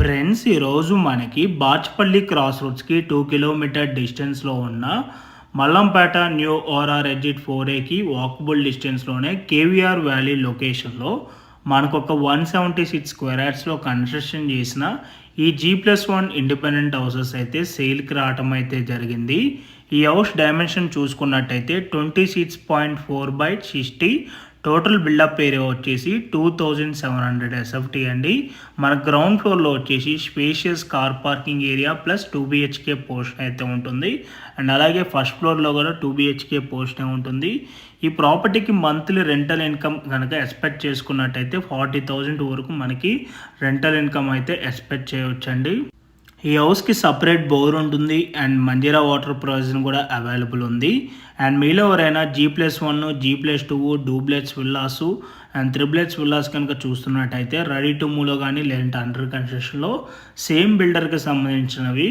Friends ఈరోజు మనకి Bachupally cross రోడ్స్కి టూ కిలోమీటర్ డిస్టెన్స్లో ఉన్న Mallampet new ORR exit four ఏకి వాకబుల్ డిస్టెన్స్లోనే కేవీఆర్ వ్యాలీ లొకేషన్లో మనకు ఒక వన్ సెవెంటీ సిక్స్ స్క్వేర్ యార్డ్స్లో కన్స్ట్రక్షన్ చేసిన ఈ G plus one independent houses అయితే సేల్కి రావటం అయితే జరిగింది. ఈ హౌస్ డైమెన్షన్ చూసుకున్నట్టయితే twenty six point four by sixty total built up area వచ్చేసి two thousand seven hundred SFT అండి. మన గ్రౌండ్ ఫ్లోర్లో వచ్చేసి spacious car parking area plus two BHK portion అయితే ఉంటుంది. అండ్ అలాగే ఫస్ట్ ఫ్లోర్లో కూడా టూ బిహెచ్కే పోర్షన్ ఉంటుంది. ఈ ప్రాపర్టీకి మంత్లీ రెంటల్ ఇన్కమ్ కనుక ఎక్స్పెక్ట్ చేసుకున్నట్టయితే ఫార్టీ థౌజండ్ వరకు మనకి రెంటల్ ఇన్కమ్ అయితే ఎక్స్పెక్ట్ చేయవచ్చండి ఈ హౌస్కి సపరేట్ బోర్ ఉంటుంది అండ్ మంజీరా వాటర్ ప్రొవిజన్ కూడా అవైలబుల్ ఉంది. అండ్ మీలో ఎవరైనా G plus one G plus two duplexes villas and triplexes villas కనుక చూస్తున్నట్టయితే రెడీ టు మూలో కానీ లేదంటే అండర్ కన్స్ట్రక్షన్లో సేమ్ బిల్డర్కి సంబంధించినవి.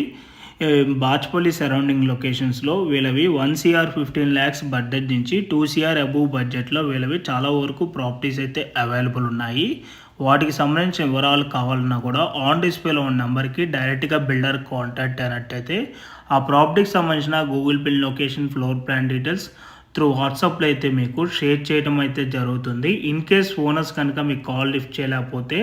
బాచ్పల్లి సరౌండింగ్ లొకేషన్స్లో వీళ్ళవి one CR fifteen lakhs budget నుంచి టూ సిఆర్ అబూవ్ బడ్జెట్లో వీళ్ళవి చాలా వరకు ప్రాపర్టీస్ అయితే అవైలబుల్ ఉన్నాయి. వాటికి సంబంధించిన వివరాలు కావాలన్నా కూడా ఆన్ డిస్ప్లేలో ఉన్న నెంబర్కి డైరెక్ట్గా బిల్డర్ కాంటాక్ట్ అయినట్టయితే ఆ ప్రాపర్టీకి సంబంధించిన Google pin location floor plan details through వాట్సాప్లో అయితే మీకు షేర్ చేయడం అయితే జరుగుతుంది. ఇన్ కేస్ ఓనర్స్ కనుక మీకు కాల్ లిఫ్ట్ చేయలేకపోతే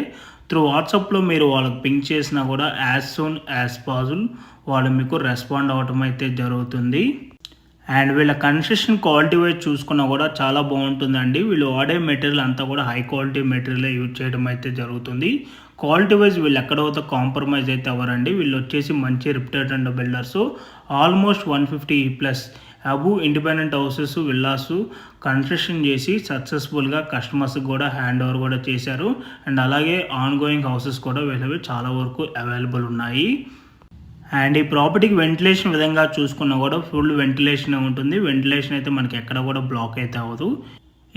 త్రూ వాట్సాప్లో మీరు వాళ్ళకి పింక్ చేసినా కూడా యాజ్ సూన్ యాజ్ పాసిబుల్ వాళ్ళు మీకు రెస్పాండ్ అవ్వటం అయితే జరుగుతుంది. అండ్ వీళ్ళ కన్స్ట్రక్షన్ క్వాలిటీ వైజ్ చూసుకున్నా కూడా చాలా బాగుంటుందండి. వీళ్ళు వాడే మెటీరియల్ అంతా కూడా హై క్వాలిటీ మెటీరియల్ యూజ్ చేయడం అయితే జరుగుతుంది. క్వాలిటీ వైజ్ వీళ్ళు ఎక్కడైతే కాంప్రమైజ్ అయితే అవ్వరండి. వీళ్ళు వచ్చేసి మంచి reputed and builders almost one fifty plus above independent houses villas construction చేసి సక్సెస్ఫుల్గా కస్టమర్స్కి కూడా హ్యాండ్ ఓవర్ కూడా చేశారు. అండ్ అలాగే ఆన్ గోయింగ్ హౌసెస్ కూడా వీళ్ళవి చాలా వరకు అవైలబుల్ ఉన్నాయి. అండ్ ఈ ప్రాపర్టీకి వెంటిలేషన్ విధంగా చూసుకున్నా కూడా ఫుల్ వెంటిలేషన్ ఉంటుంది. వెంటిలేషన్ అయితే మనకి ఎక్కడ కూడా బ్లాక్ అయితే అవ్వదు.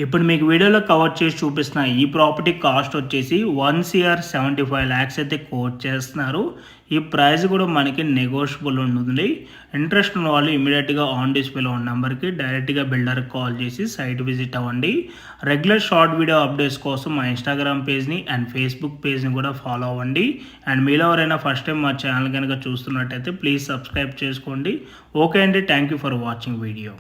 ఇప్పుడు మీకు వీడియోలో కవర్ చేసి చూపిస్తున్న ఈ ప్రాపర్టీ కాస్ట్ వచ్చేసి one CR seventy five lakhs అయితే కోట్ చేస్తున్నారు. ఈ ప్రైస్ కూడా మనకి నెగోషియబుల్ ఉంటుంది. ఇంట్రెస్ట్ ఉన్న వాళ్ళు ఇమీడియట్గా ఆన్ డిస్ప్లేలో ఉన్న నెంబర్కి డైరెక్ట్గా బిల్డర్కి కాల్ చేసి సైట్ విజిట్ అవ్వండి. రెగ్యులర్ షార్ట్ వీడియో అప్డేట్స్ కోసం మా ఇన్స్టాగ్రామ్ పేజ్ని అండ్ ఫేస్బుక్ పేజ్ని కూడా ఫాలో అవ్వండి. అండ్ మీలో ఎవరైనా ఫస్ట్ టైం మా ఛానల్ కనుక చూస్తున్నట్టయితే ప్లీజ్ సబ్స్క్రైబ్ చేసుకోండి. ఓకే అండి thank you for watching video